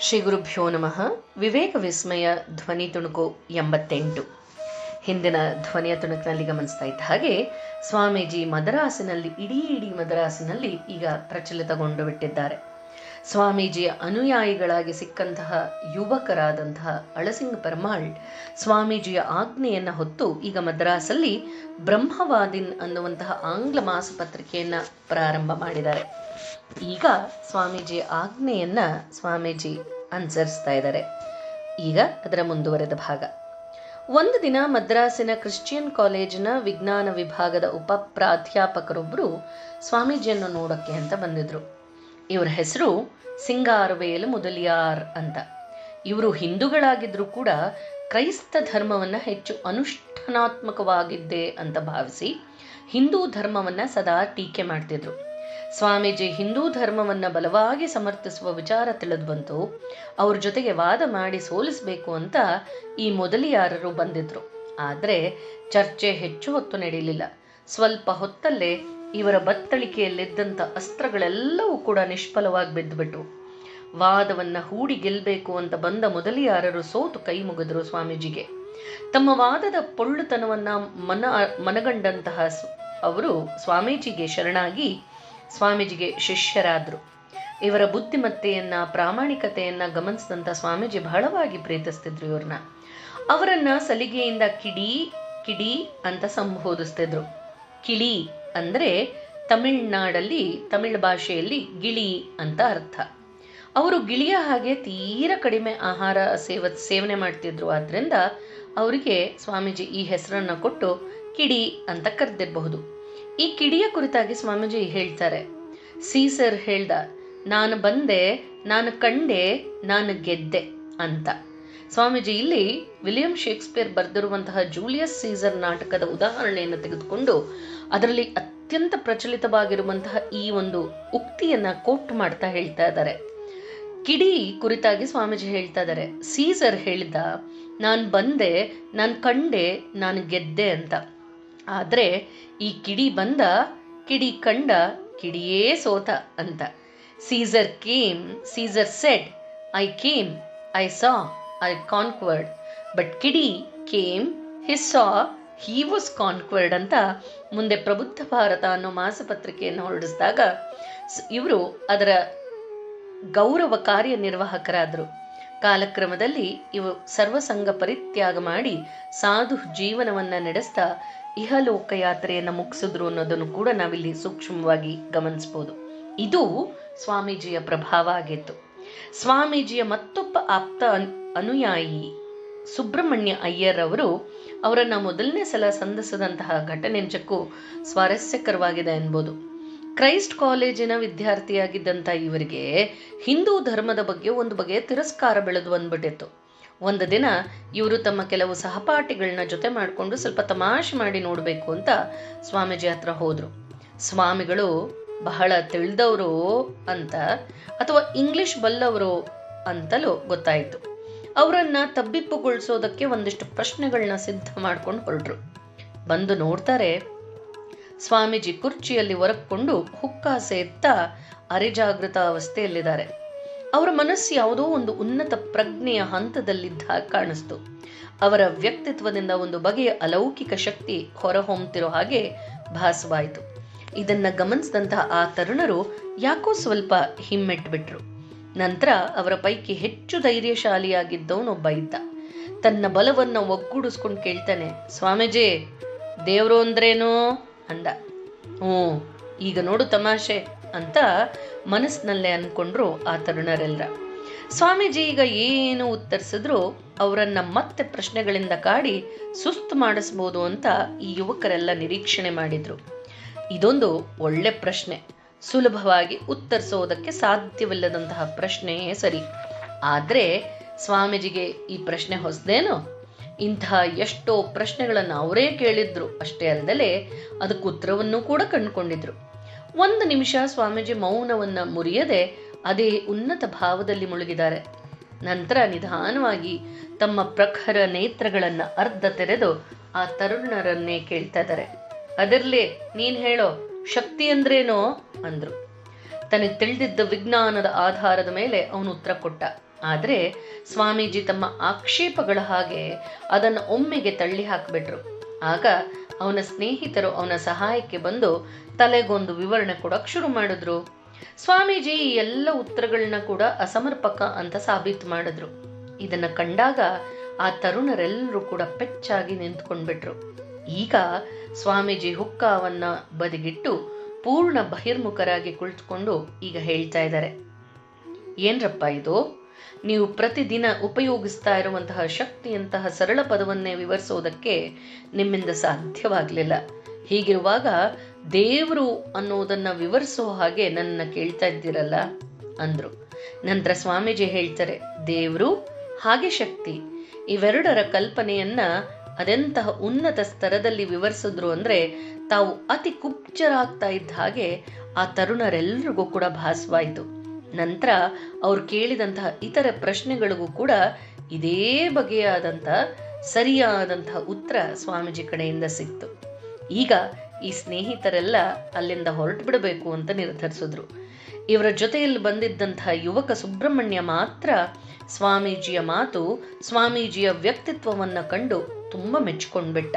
ಶ್ರೀ ಗುರುಭ್ಯೋ ನಮಃ. ವಿವೇಕ ವಿಸ್ಮಯ ಧ್ವನಿ ತುಣುಕು ಎಂಬತ್ತೆಂಟು. ಹಿಂದಿನ ಧ್ವನಿಯ ತುಣುಕಿನಲ್ಲಿ ಗಮನಿಸ್ತಾ ಇದ್ದ ಹಾಗೆ ಸ್ವಾಮೀಜಿ ಮದರಾಸಿನಲ್ಲಿ, ಇಡೀ ಇಡೀ ಮದರಾಸಿನಲ್ಲಿ ಈಗ ಪ್ರಚಲಿತಗೊಂಡು ಬಿಟ್ಟಿದ್ದಾರೆ. ಸ್ವಾಮೀಜಿಯ ಅನುಯಾಯಿಗಳಾಗಿ ಸಿಕ್ಕಂತಹ ಯುವಕರಾದಂತಹ ಅಳಸಿಂಗ ಪರಮಾಳ್ ಸ್ವಾಮೀಜಿಯ ಆಜ್ಞೆಯನ್ನ ಹೊತ್ತು ಈಗ ಮದ್ರಾಸಲ್ಲಿ ಬ್ರಹ್ಮವಾದಿನ್ ಅನ್ನುವಂತಹ ಆಂಗ್ಲ ಮಾಸಪತ್ರಿಕೆಯನ್ನು ಪ್ರಾರಂಭ ಮಾಡಿದ್ದಾರೆ. ಈಗ ಸ್ವಾಮೀಜಿಯ ಆಜ್ಞೆಯನ್ನ ಸ್ವಾಮೀಜಿ ಅನುಸರಿಸ್ತಾ ಇದ್ದಾರೆ. ಈಗ ಅದರ ಮುಂದುವರೆದ ಭಾಗ. ಒಂದು ದಿನ ಮದ್ರಾಸಿನ ಕ್ರಿಶ್ಚಿಯನ್ ಕಾಲೇಜಿನ ವಿಜ್ಞಾನ ವಿಭಾಗದ ಉಪ ಪ್ರಾಧ್ಯಾಪಕರೊಬ್ಬರು ಸ್ವಾಮೀಜಿಯನ್ನು ನೋಡೋಕ್ಕೆ ಅಂತ ಬಂದಿದ್ರು. ಇವರ ಹೆಸರು ಸಿಂಗಾರವೇಲು ಮುದಲಿಯಾರ್ ಅಂತ. ಇವರು ಹಿಂದೂಗಳಾಗಿದ್ದರೂ ಕೂಡ ಕ್ರೈಸ್ತ ಧರ್ಮವನ್ನು ಹೆಚ್ಚು ಅನುಷ್ಠಾನಾತ್ಮಕವಾಗಿದ್ದೆ ಅಂತ ಭಾವಿಸಿ ಹಿಂದೂ ಧರ್ಮವನ್ನು ಸದಾ ಟೀಕೆ ಮಾಡ್ತಿದ್ರು. ಸ್ವಾಮೀಜಿ ಹಿಂದೂ ಧರ್ಮವನ್ನು ಬಲವಾಗಿ ಸಮರ್ಥಿಸುವ ವಿಚಾರ ತಿಳಿದು ಬಂತು. ಅವ್ರ ಜೊತೆಗೆ ವಾದ ಮಾಡಿ ಸೋಲಿಸಬೇಕು ಅಂತ ಈ ಮೊದಲಿಯಾರರು ಬಂದಿದ್ರು. ಆದರೆ ಚರ್ಚೆ ಹೆಚ್ಚು ಹೊತ್ತು ನಡೆಯಲಿಲ್ಲ ಸ್ವಲ್ಪ ಹೊತ್ತಲ್ಲೇ ಇವರ ಬತ್ತಳಿಕೆಯಲ್ಲಿದ್ದಂಥ ಅಸ್ತ್ರಗಳೆಲ್ಲವೂ ಕೂಡ ನಿಷ್ಫಲವಾಗಿ ಬಿದ್ದುಬಿಟ್ಟು ವಾದವನ್ನು ಹೂಡಿ ಗೆಲ್ಲಬೇಕು ಅಂತ ಬಂದ ಮೊದಲಿಯಾರರು ಸೋತು ಕೈ ಮುಗಿದ್ರು ಸ್ವಾಮೀಜಿಗೆ. ತಮ್ಮ ವಾದದ ಪೊಳ್ಳುತನವನ್ನು ಮನ, ಮನಗಂಡಂತಹ ಅವರು ಸ್ವಾಮೀಜಿಗೆ ಶರಣಾಗಿ ಸ್ವಾಮೀಜಿಗೆ ಶಿಷ್ಯರಾದರು. ಇವರ ಬುದ್ಧಿಮತ್ತೆಯನ್ನ, ಪ್ರಾಮಾಣಿಕತೆಯನ್ನ ಗಮನಿಸಿದಂಥ ಸ್ವಾಮೀಜಿ ಬಹಳವಾಗಿ ಪ್ರೀತಿಸ್ತಿದ್ರು ಇವ್ರನ್ನ. ಅವರನ್ನ ಸಲಿಗೆಯಿಂದ ಕಿಡಿ ಕಿಡಿ ಅಂತ ಸಂಬೋಧಿಸ್ತಿದ್ರು. ಕಿಳಿ. ಅಂದ್ರೆ ತಮಿಳ್ನಾಡಲ್ಲಿ, ತಮಿಳ್ ಭಾಷೆಯಲ್ಲಿ ಗಿಳಿ ಅಂತ ಅರ್ಥ. ಅವರು ಗಿಳಿಯ ಹಾಗೆ ತೀರ ಕಡಿಮೆ ಆಹಾರ ಸೇವ, ಸೇವನೆ ಮಾಡ್ತಿದ್ರು. ಆದ್ದರಿಂದ ಅವರಿಗೆ ಸ್ವಾಮೀಜಿ ಈ ಹೆಸರನ್ನ ಕೊಟ್ಟು ಕಿಡಿ ಅಂತ ಕರೆದಿರಬಹುದು. ಈ ಕಿಡಿಯ ಕುರಿತಾಗಿ ಸ್ವಾಮೀಜಿ ಹೇಳ್ತಾರೆ, ಸೀಸರ್ ಹೇಳ್ದ, ನಾನು ಬಂದೆ, ನಾನು ಕಂಡೆ, ನಾನು ಗೆದ್ದೆ ಅಂತ. ಸ್ವಾಮೀಜಿ, ಇಲ್ಲಿ ವಿಲಿಯಂ ಶೇಕ್ಸ್ಪಿಯರ್ ಬರೆದಿರುವಂತಹ ಜೂಲಿಯಸ್ ಸೀಸರ್ ನಾಟಕದ ಉದಾಹರಣೆಯನ್ನು ತೆಗೆದುಕೊಂಡು ಅದರಲ್ಲಿ ಅತ್ಯಂತ ಪ್ರಚಲಿತವಾಗಿರುವಂತಹ ಈ ಒಂದು ಉಕ್ತಿಯನ್ನ ಕೋಟ್ ಮಾಡ್ತಾ ಹೇಳ್ತಾ ಇದ್ದಾರೆ. ಕಿಡಿ ಕುರಿತಾಗಿ ಸ್ವಾಮೀಜಿ ಹೇಳ್ತಾ ಇದ್ದಾರೆ. ಸೀಸರ್ ಹೇಳಿದ, ನಾನು ಬಂದೆ, ನಾನು ಕಂಡೆ, ನಾನು ಗೆದ್ದೆ ಅಂತ. ಆದರೆ, ಈ ಕಿಡಿ ಬಂದ, ಕಿಡಿ ಕಂಡ, ಕಿಡಿಯೇ ಸೋತ ಅಂತ. Caesar came, Caesar said, I came, I saw I conquered but ಕಿಡಿ came he saw he was conquered ಅಂತ ಮುಂದೆ ಪ್ರಬುದ್ಧ ಭಾರತ ಅನ್ನೋ ಮಾಸಪತ್ರಿಕೆಯನ್ನು ಹೊರಡಿಸಿದಾಗ ಇವರು ಅದರ ಗೌರವ ಕಾರ್ಯನಿರ್ವಾಹಕರಾದರು. ಕಾಲಕ್ರಮದಲ್ಲಿ ಇವು ಸರ್ವಸಂಗ ಪರಿತ್ಯಾಗ ಮಾಡಿ ಸಾಧು ಜೀವನವನ್ನು ನಡೆಸ್ತಾ ಇಹಲೋಕ ಯಾತ್ರೆಯನ್ನು ಮುಗಿಸಿದ್ರು ಅನ್ನೋದನ್ನು ಕೂಡ ನಾವಿಲ್ಲಿ ಸೂಕ್ಷ್ಮವಾಗಿ ಗಮನಿಸ್ಬೋದು. ಇದು ಸ್ವಾಮೀಜಿಯ ಪ್ರಭಾವ ಆಗಿತ್ತು. ಸ್ವಾಮೀಜಿಯ ಮತ್ತೊಬ್ಬ ಆಪ್ತ ಅನುಯಾಯಿ ಸುಬ್ರಹ್ಮಣ್ಯ ಅಯ್ಯರ್ ಅವರು ಅವರನ್ನು ಮೊದಲನೇ ಸಲ ಸಂಧಿಸಿದಂತಹ ಘಟನೆ ನಿಜಕ್ಕೂ ಸ್ವಾರಸ್ಯಕರವಾಗಿದೆ ಎನ್ಬೋದು ಕ್ರೈಸ್ಟ್ ಕಾಲೇಜಿನ ವಿದ್ಯಾರ್ಥಿಯಾಗಿದ್ದಂಥ ಇವರಿಗೆ ಹಿಂದೂ ಧರ್ಮದ ಬಗ್ಗೆ ಒಂದು ಬಗೆಯ ತಿರಸ್ಕಾರ ಬೆಳೆದು ಬಂದ್ಬಿಟ್ಟಿತ್ತು. ಒಂದು ದಿನ ಇವರು ತಮ್ಮ ಕೆಲವು ಸಹಪಾಠಿಗಳನ್ನ ಜೊತೆ ಮಾಡಿಕೊಂಡು ಸ್ವಲ್ಪ ತಮಾಷೆ ಮಾಡಿ ನೋಡಬೇಕು ಅಂತ ಸ್ವಾಮೀಜಿ ಹತ್ರ ಹೋದರು. ಸ್ವಾಮಿಗಳು ಬಹಳ ತಿಳಿದವರು ಅಂತ ಅಥವಾ ಇಂಗ್ಲಿಷ್ ಬಲ್ಲವರು ಅಂತಲೂ ಗೊತ್ತಾಯಿತು. ಅವರನ್ನ ತಬ್ಬಿಪ್ಪುಗೊಳಿಸೋದಕ್ಕೆ ಒಂದಿಷ್ಟು ಪ್ರಶ್ನೆಗಳನ್ನ ಸಿದ್ಧ ಮಾಡ್ಕೊಂಡು ಹೊರಟ್ರು ಬಂದು ನೋಡ್ತಾರೆ, ಸ್ವಾಮೀಜಿ ಕುರ್ಚಿಯಲ್ಲಿ ಹೊರಕೊಂಡು ಹುಕ್ಕಾಸೆ ಎತ್ತ ಅರೆಜಾಗೃತ ಅವಸ್ಥೆಯಲ್ಲಿದ್ದಾರೆ. ಅವರ ಮನಸ್ಸು ಯಾವುದೋ ಒಂದು ಉನ್ನತ ಪ್ರಜ್ಞೆಯ ಹಂತದಲ್ಲಿದ್ದ ಕಾಣಿಸ್ತು. ಅವರ ವ್ಯಕ್ತಿತ್ವದಿಂದ ಒಂದು ಬಗೆಯ ಅಲೌಕಿಕ ಶಕ್ತಿ ಹೊರಹೊಮ್ಮತಿರೋ ಹಾಗೆ ಭಾಸವಾಯಿತು. ಇದನ್ನ ಗಮನಿಸಿದಂತಹ ಆ ತರುಣರು ಯಾಕೋ ಸ್ವಲ್ಪ ಹಿಮ್ಮೆಟ್ಬಿಟ್ರು. ನಂತರ ಅವರ ಪೈಕಿ ಹೆಚ್ಚು ಧೈರ್ಯಶಾಲಿಯಾಗಿದ್ದವನೊಬ್ಬ ಇದ್ದ. ತನ್ನ ಬಲವನ್ನ ಒಗ್ಗೂಡಿಸ್ಕೊಂಡು ಕೇಳ್ತಾನೆ, ಸ್ವಾಮೀಜಿ, ದೇವರು ಅಂದ್ರೇನು? ಅಂದ. ಹ್ಞೂ, ಈಗ ನೋಡು ತಮಾಷೆ ಅಂತ ಮನಸ್ಸಿನಲ್ಲೇ ಅನ್ಕೊಂಡ್ರು ಆ ತರುಣರೆಲ್ಲ ಸ್ವಾಮೀಜಿ ಈಗ ಏನು ಉತ್ತರಿಸಿದ್ರು ಅವರನ್ನ ಮತ್ತೆ ಪ್ರಶ್ನೆಗಳಿಂದ ಕಾಡಿ ಸುಸ್ತು ಮಾಡಿಸ್ಬೋದು ಅಂತ ಈ ಯುವಕರೆಲ್ಲ ನಿರೀಕ್ಷಣೆ ಮಾಡಿದ್ರು. ಇದೊಂದು ಒಳ್ಳೆ ಪ್ರಶ್ನೆ. ಸುಲಭವಾಗಿ ಉತ್ತರಿಸೋದಕ್ಕೆ ಸಾಧ್ಯವಿಲ್ಲದಂತಹ ಪ್ರಶ್ನೆಯೇ ಸರಿ. ಆದರೆ ಸ್ವಾಮೀಜಿಗೆ ಈ ಪ್ರಶ್ನೆ ಹೊಸದೇನೋ? ಇಂತಹ ಎಷ್ಟೋ ಪ್ರಶ್ನೆಗಳನ್ನು ಅವರೇ ಕೇಳಿದ್ರು. ಅಷ್ಟೇ ಅಲ್ಲದೆ ಅದಕ್ಕೆ ಉತ್ತರವನ್ನು ಕೂಡ ಕಂಡುಕೊಂಡಿದ್ರು. ಒಂದು ನಿಮಿಷ ಸ್ವಾಮೀಜಿ ಮೌನವನ್ನ ಮುರಿಯದೆ ಅದೇ ಉನ್ನತ ಭಾವದಲ್ಲಿ ಮುಳುಗಿದ್ದಾರೆ. ನಂತರ ನಿಧಾನವಾಗಿ ತಮ್ಮ ಪ್ರಖರ ನೇತ್ರಗಳನ್ನ ಅರ್ಧ ತೆರೆದು ಆ ತರುಣರನ್ನೇ ಕೇಳ್ತಾ ಇದ್ದಾರೆ. ಅದರ್ಲಿ, ನೀನ್ ಹೇಳೋ. ಶಕ್ತಿ ಅಂದ್ರೇನೋ? ಅಂದ್ರು. ತನಗೆ ತಿಳಿದಿದ್ದ ವಿಜ್ಞಾನದ ಆಧಾರದ ಮೇಲೆ ಅವನು ಉತ್ತರ ಕೊಟ್ಟ. ಆದರೆ ಸ್ವಾಮೀಜಿ ತಮ್ಮ ಆಕ್ಷೇಪಗಳ ಹಾಗೆ ಅದನ್ನು ಒಮ್ಮೆಗೆ ತಳ್ಳಿ ಹಾಕಿಬಿಟ್ರು. ಆಗ ಅವನ ಸ್ನೇಹಿತರು ಅವನ ಸಹಾಯಕ್ಕೆ ಬಂದು ತಲೆಗೊಂದು ವಿವರಣೆ ಕೊಡೋಕೆ ಶುರು ಮಾಡಿದ್ರು. ಸ್ವಾಮೀಜಿ ಈ ಎಲ್ಲ ಉತ್ತರಗಳನ್ನ ಕೂಡ ಅಸಮರ್ಪಕ ಅಂತ ಸಾಬೀತು ಮಾಡಿದ್ರು. ಇದನ್ನ ಕಂಡಾಗ ಆ ತರುಣರೆಲ್ಲರೂ ಕೂಡ ಪೆಚ್ಚಾಗಿ ನಿಂತ್ಕೊಂಡ್ಬಿಟ್ರು. ಈಗ ಸ್ವಾಮೀಜಿ ಹುಕ್ಕಾವನ್ನ ಬದಿಗಿಟ್ಟು ಪೂರ್ಣ ಬಹಿರ್ಮುಖರಾಗಿ ಕುಳಿತುಕೊಂಡು ಈಗ ಹೇಳ್ತಾ ಇದ್ದಾರೆ. ಏನ್ರಪ್ಪ ಇದು? ನೀವು ಪ್ರತಿದಿನ ಉಪಯೋಗಿಸ್ತಾ ಇರುವಂತಹ ಶಕ್ತಿಯಂತಹ ಸರಳ ಪದವನ್ನೇ ವಿವರಿಸೋದಕ್ಕೆ ನಿಮ್ಮಿಂದ ಸಾಧ್ಯವಾಗಲಿಲ್ಲ. ಹೀಗಿರುವಾಗ ದೇವರು ಅನ್ನೋದನ್ನ ವಿವರಿಸೋ ಹಾಗೆ ನನ್ನ ಕೇಳ್ತಾ ಇದ್ದೀರಲ್ಲ? ಅಂದ್ರು. ನಂತರ ಸ್ವಾಮೀಜಿ ಹೇಳ್ತಾರೆ, ದೇವರು ಹಾಗೆ ಶಕ್ತಿ. ಇವೆರಡರ ಕಲ್ಪನೆಯನ್ನ ಅದೆಂತಹ ಉನ್ನತ ಸ್ತರದಲ್ಲಿ ವಿವರಿಸಿದ್ರು ಅಂದ್ರೆ ತಾವು ಅತಿ ಕುಬ್ಜರಾಗ್ತಾ ಇದ್ದ ಹಾಗೆ ಆ ತರುಣರೆಲ್ಲರಿಗೂ ಕೂಡ ಭಾಸವಾಯಿತು. ನಂತರ ಅವ್ರು ಕೇಳಿದಂತಹ ಇತರ ಪ್ರಶ್ನೆಗಳಿಗೂ ಕೂಡ ಇದೇ ಬಗೆಯಾದಂತಹ ಸರಿಯಾದಂತಹ ಉತ್ತರ ಸ್ವಾಮೀಜಿ ಕಡೆಯಿಂದ ಸಿಕ್ತು. ಈಗ ಈ ಸ್ನೇಹಿತರೆಲ್ಲ ಅಲ್ಲಿಂದ ಹೊರಟು ಬಿಡಬೇಕು ಅಂತ ನಿರ್ಧರಿಸಿದ್ರು. ಇವರ ಜೊತೆಯಲ್ಲಿ ಬಂದಿದ್ದಂತಹ ಯುವಕ ಸುಬ್ರಹ್ಮಣ್ಯ ಮಾತ್ರ ಸ್ವಾಮೀಜಿಯ ಮಾತು ಸ್ವಾಮೀಜಿಯ ವ್ಯಕ್ತಿತ್ವವನ್ನ ಕಂಡು ತುಂಬ ಮೆಚ್ಕೊಂಡ್ಬಿಟ್ಟ.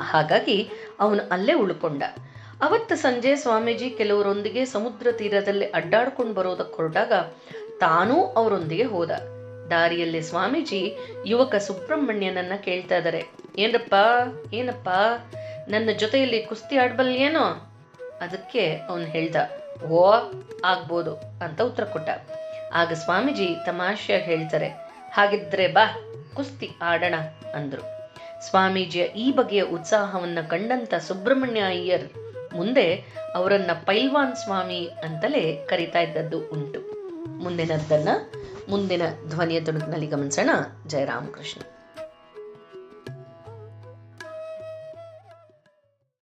ಹಾಗಾಗಿ ಅವನು ಅಲ್ಲೇ ಉಳ್ಕೊಂಡ. ಅವತ್ತು ಸಂಜೆ ಸ್ವಾಮೀಜಿ ಕೆಲವರೊಂದಿಗೆ ಸಮುದ್ರ ತೀರದಲ್ಲಿ ಅಡ್ಡಾಡ್ಕೊಂಡು ಬರೋದಕ್ಕೆ ಹೊರಟಾಗ ತಾನೂ ಅವರೊಂದಿಗೆ ಹೋದ. ದಾರಿಯಲ್ಲಿ ಸ್ವಾಮೀಜಿ ಯುವಕ ಸುಬ್ರಹ್ಮಣ್ಯನನ್ನ ಕೇಳ್ತಾ ಇದ್ದಾರೆ ಏನಪ್ಪ ಏನಪ್ಪ, ನನ್ನ ಜೊತೆಯಲ್ಲಿ ಕುಸ್ತಿ ಆಡ್ಬಲ್ಯೇನೋ? ಅದಕ್ಕೆ ಅವನು ಹೇಳ್ದ. ಓ, ಆಗ್ಬೋದು ಅಂತ ಉತ್ತರ ಕೊಟ್ಟ. ಆಗ ಸ್ವಾಮೀಜಿ ತಮಾಷೆಯಾಗಿ ಹೇಳ್ತಾರೆ. ಹಾಗಿದ್ರೆ ಬಾ, ಕುಸ್ತಿ ಆಡೋಣ ಅಂದ್ರು. ಸ್ವಾಮೀಜಿಯ ಈ ಬಗೆಯ ಉತ್ಸಾಹವನ್ನ ಕಂಡಂತ ಸುಬ್ರಹ್ಮಣ್ಯ ಅಯ್ಯರ್ ಮುಂದೆ ಅವರನ್ನ ಪೈಲ್ವಾನ್ ಸ್ವಾಮಿ ಅಂತಲೇ ಕರಿತಾ ಇದ್ದದ್ದು ಉಂಟು. ಮುಂದಿನದ್ದನ್ನ, ಮುಂದಿನ ಧ್ವನಿಯ ತುಣುಕಿನಲ್ಲಿ ಗಮನಿಸೋಣ. ಜಯರಾಮಕೃಷ್ಣ.